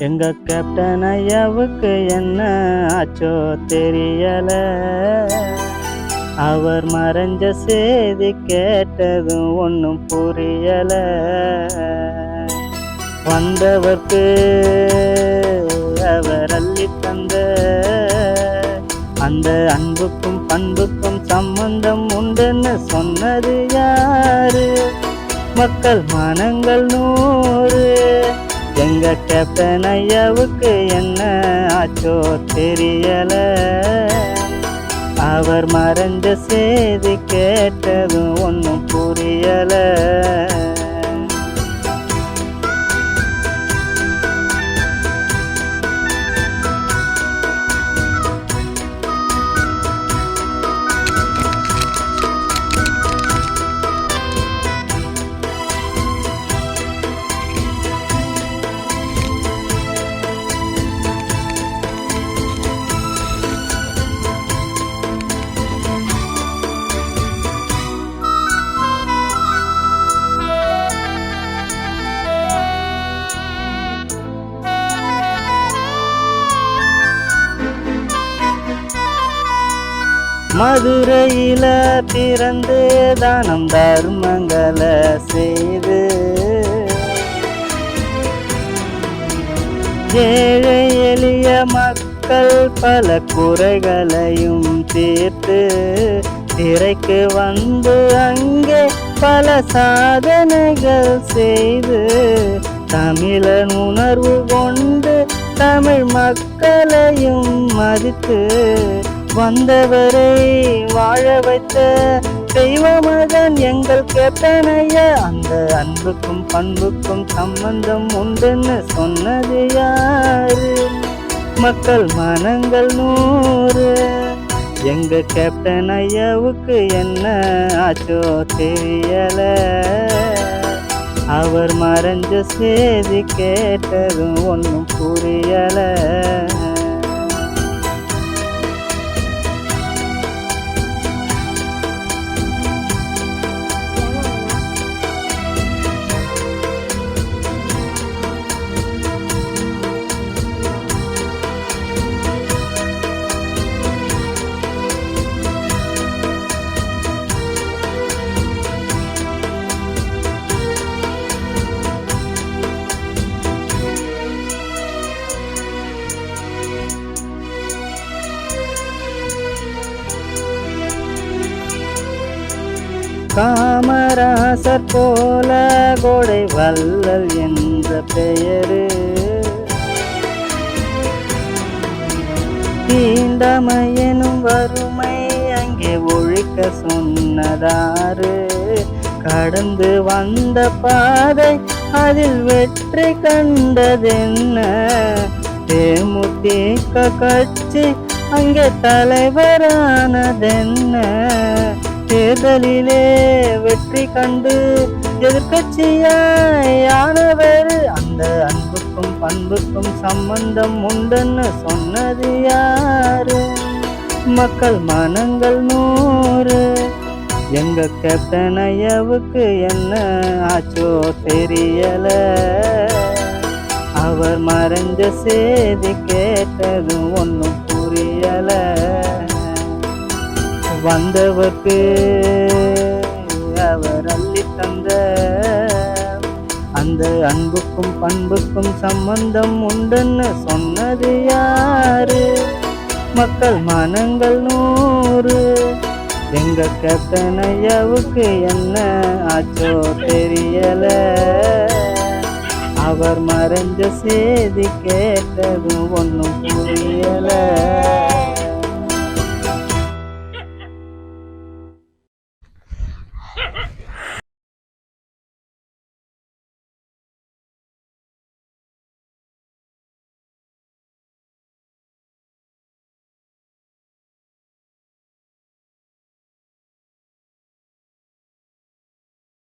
எங்க கேப்டன் ஐயாவுக்கு என்ன ஆச்சோ தெரியல. அவர் மறைஞ்ச செய்தி கேட்டதும் ஒன்றும் புரியல. வந்தவர்க்கு அவர் அள்ளி தந்த அந்த அன்புக்கும் பண்புக்கும் சம்பந்தம் உண்டுன்னு சொன்னது யாரு? மக்கள் மனங்கள் நூறு. எங்க கேப்டன் ஐயாவுக்கு என்ன ஆச்சோ தெரியல. அவர் மறைஞ்ச செய்தி கேட்டதும் ஒன்றும் புரியலை. மதுரையில பிறந்து தானம் தர்மங்களை செய்து ஏழை எளிய மக்கள் பல குறைகளையும் தீர்த்து திரைக்கு வந்து அங்கே பல சாதனைகள் செய்து தமிழன் உணர்வு கொண்டு தமிழ் மக்களையும் மதித்து வந்தவரை வாழ வைத்த தெய்வமகன் எங்கள் கேப்டனைய அந்த அன்புக்கும் பண்புக்கும் சம்பந்தம் உண்டுன்னு சொன்னது யாரு? மக்கள் மனங்கள் நூறு. எங்க கேப்டன் ஐயாவுக்கு என்ன ஆச்சோ தெரியல. அவர் மறைஞ்ச செய்தி கேட்டதும் ஒன்றும் புரியலை. காமராசர் போல கோடை வல்லல் என்ற பெயரு. தீண்டமையனும் வறுமை அங்கே ஒழிக்க சொன்னதாரு கடந்து வந்த பாதை அதில் வெற்றி கண்டதென்ன? தேமுதிக கட்சி அங்கே தலைவரானதென்ன? தேர்தலிலே வெற்றி கண்டு எதிர்கட்சியானவர் அந்த அன்புக்கும் பண்புக்கும் சம்பந்தம் உண்டுன்னு சொன்னது யாரு? மக்கள் மனங்கள் நூறு. எங்க கேப்டன் ஐயாவுக்கு என்ன ஆச்சோ தெரியல. அவர் மறைஞ்ச செய்தி கேட்டதும் ஒன்றும் புரியலை. வந்தவர்க்கு அவர் அள்ளி தந்த அந்த அன்புக்கும் பண்புக்கும் சம்பந்தம் உண்டுன்னு சொன்னது யாரு? மக்கள் மனங்கள் நூறு. எங்க கத்தனையாவுக்கு என்ன ஆச்சோ தெரியல. அவர் மறைஞ்ச செய்தி கேட்டதும் ஒன்றும் புரியலை.